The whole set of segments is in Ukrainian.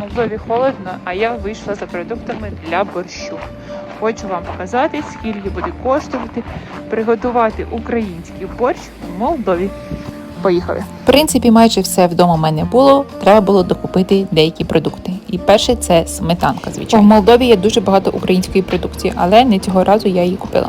Молдові холодно, а я вийшла за продуктами для борщу. Хочу вам показати, скільки буде коштувати приготувати український борщ в Молдові. Поїхали. В принципі, майже все вдома в мене було. Треба було докупити деякі продукти. І перше це сметанка, звичайно. В Молдові є дуже багато української продукції, але не цього разу я її купила.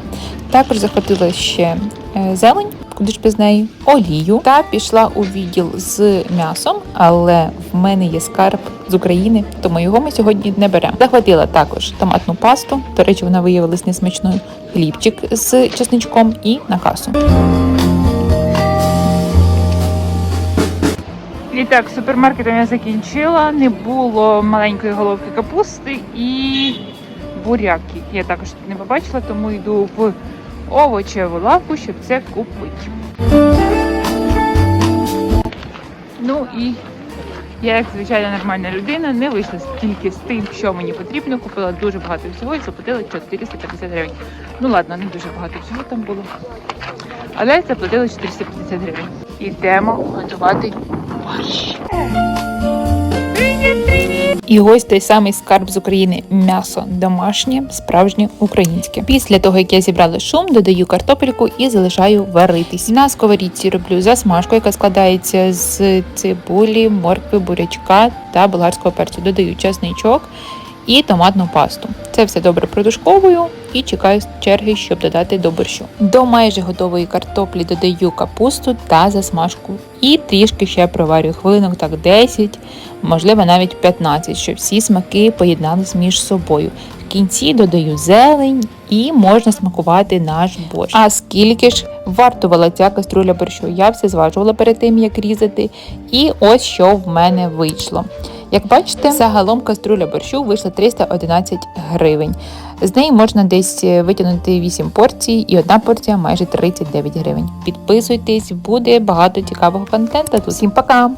Також захватила ще е, зелень, куди ж без неї, олію та пішла у відділ з м'ясом, але в мене є скарб з України, тому його ми сьогодні не беремо. Захватила також томатну пасту. До речі, вона виявилась несмачною. Хлібчик з чесничком і на касу. І так, супермаркетом я закінчила. Не було маленької головки капусти і буряки. Я також не побачила, тому йду в овочеву лавку, щоб це купити. Ну і я, як звичайна нормальна людина, не вийшла тільки з тим, що мені потрібно. Купила дуже багато всього і заплатила 450 гривень. Ну ладно, не дуже багато всього там було. Але заплатила 450 гривень. Ідемо готувати борщ. І ось той самий скарб з України м'ясо домашнє, справжнє українське. Після того, як я зібрала шум, додаю картопельку і залишаю варитись. На сковорідці роблю засмажку, яка складається з цибулі, моркви, бурячка та болгарського перцю. Додаю чесничок і томатну пасту. Це все добре протушковую і чекаю черги, щоб додати до борщу. До майже готової картоплі додаю капусту та засмажку. І трішки ще проварюю хвилинок так 10, можливо навіть 15, щоб всі смаки поєднались між собою. В кінці додаю зелень і можна смакувати наш борщ. А скільки ж вартувала ця каструля борщу? Я все зважувала перед тим, як різати. І ось що в мене вийшло. Як бачите, загалом каструля борщу вийшла 311 гривень. З неї можна десь витягнути 8 порцій, і одна порція майже 39 гривень. Підписуйтесь, буде багато цікавого контенту. тут. Всім пока!